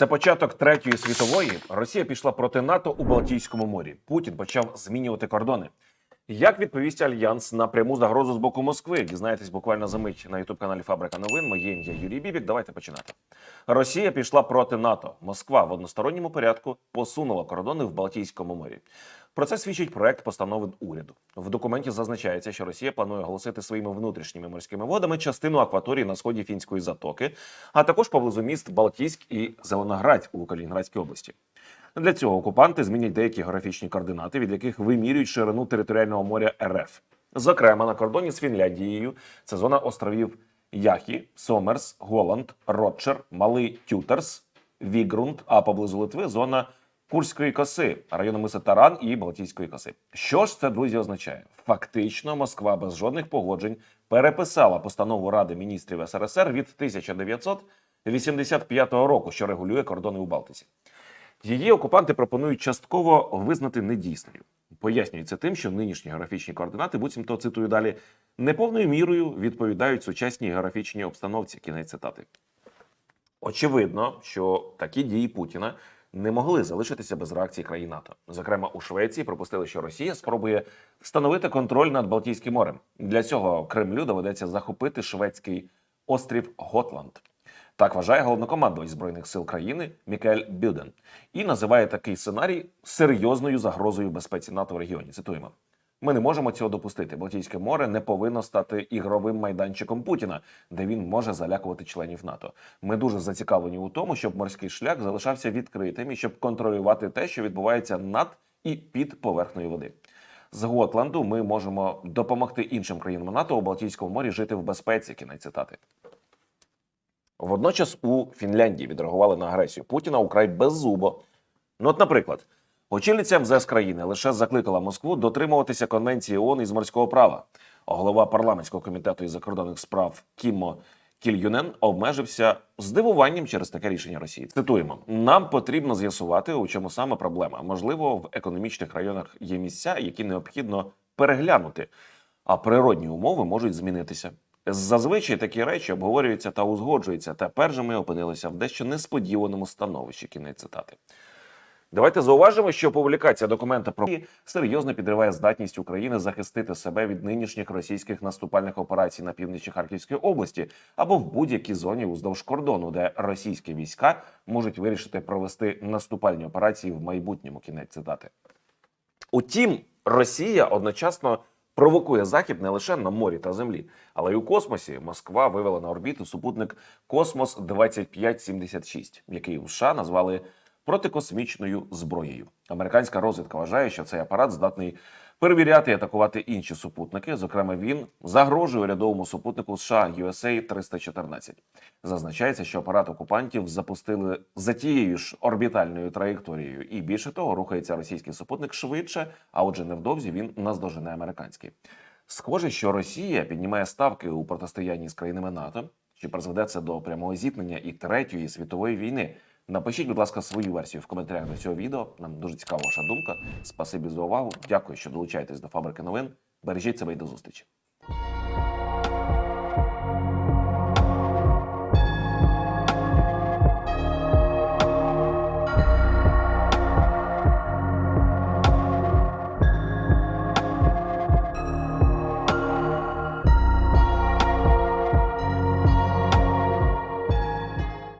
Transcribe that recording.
Це початок третьої світової. Росія пішла проти НАТО у Балтійському морі. Путін почав змінювати кордони. Як відповість альянс на пряму загрозу з боку Москви? Дізнаєтесь буквально за мить на ютуб каналі Фабрика новин. Моє ім'я Юрій Бібік. Давайте починати. Росія пішла проти НАТО. Москва в односторонньому порядку посунула кордони в Балтійському морі. Про це свідчить проект постанови уряду. В документі зазначається, що Росія планує оголосити своїми внутрішніми морськими водами частину акваторії на сході фінської затоки, а також поблизу міст Балтійськ і Зеленоградськ у Калінінградській області. Для цього окупанти змінять деякі географічні координати, від яких вимірюють ширину територіального моря РФ. Зокрема, на кордоні з Фінляндією це зона островів Яхі, Сомерс, Голланд, Ротчер, Малий Тютерс, Вігрунд, а поблизу Литви зона Курської коси, району миса Таран і Балтійської коси. Що ж це, друзі, означає? Фактично, Москва без жодних погоджень переписала постанову Ради міністрів СРСР від 1985 року, що регулює кордони у Балтиці. Її окупанти пропонують частково визнати недійсною. Пояснюється тим, що нинішні географічні координати, буцімто цитую далі, неповною мірою відповідають сучасній географічній обстановці. Кінець цитати. Очевидно, що такі дії Путіна не могли залишитися без реакції країн НАТО. Зокрема, у Швеції припустили, що Росія спробує встановити контроль над Балтійським морем. Для цього Кремлю доведеться захопити шведський острів Готланд. Так вважає головнокомандувач збройних сил країни Мікель Бюден і називає такий сценарій серйозною загрозою безпеці НАТО в регіоні. Цитуємо. Ми не можемо цього допустити. Балтійське море не повинно стати ігровим майданчиком Путіна, де він може залякувати членів НАТО. Ми дуже зацікавлені у тому, щоб морський шлях залишався відкритим і щоб контролювати те, що відбувається над і під поверхнею води. З Готланду ми можемо допомогти іншим країнам НАТО у Балтійському морі жити в безпеці. Кінець цитати. Водночас у Фінляндії відреагували на агресію Путіна украй беззубо. Ну, от, наприклад, очільниця МЗС країни лише закликала Москву дотримуватися конвенції ООН із морського права. Голова парламентського комітету із закордонних справ Кімо Кільюнен обмежився здивуванням через таке рішення Росії. Цитуємо: нам потрібно з'ясувати, у чому саме проблема. Можливо, в економічних районах є місця, які необхідно переглянути, а природні умови можуть змінитися. Зазвичай такі речі обговорюються та узгоджуються. Тепер же ми опинилися в дещо несподіваному становищі. Кінець цитати. Давайте зауважимо, що публікація документа про серйозно підриває здатність України захистити себе від нинішніх російських наступальних операцій на півночі Харківської області або в будь-якій зоні уздовж кордону, де російські війська можуть вирішити провести наступальні операції в майбутньому. Кінець цитати. Утім, Росія одночасно провокує захід не лише на морі та землі, але й у космосі. Москва вивела на орбіту супутник Космос 2576 який у США назвали протикосмічною зброєю. Американська розвідка вважає, що цей апарат здатний перевіряти і атакувати інші супутники. Зокрема, він загрожує урядовому супутнику США USA 314 Зазначається, що апарат окупантів запустили за тією ж орбітальною траєкторією, і більше того, рухається російський супутник швидше, а отже, невдовзі він наздожене американський. Схоже, що Росія піднімає ставки у протистоянні з країнами НАТО, чи призведе це до прямого зіткнення і третьої світової війни. Напишіть, будь ласка, свою версію в коментарях до цього відео. Нам дуже цікава ваша думка. Спасибі за увагу. Дякую, що долучаєтесь до фабрики новин. Бережіть себе і до зустрічі.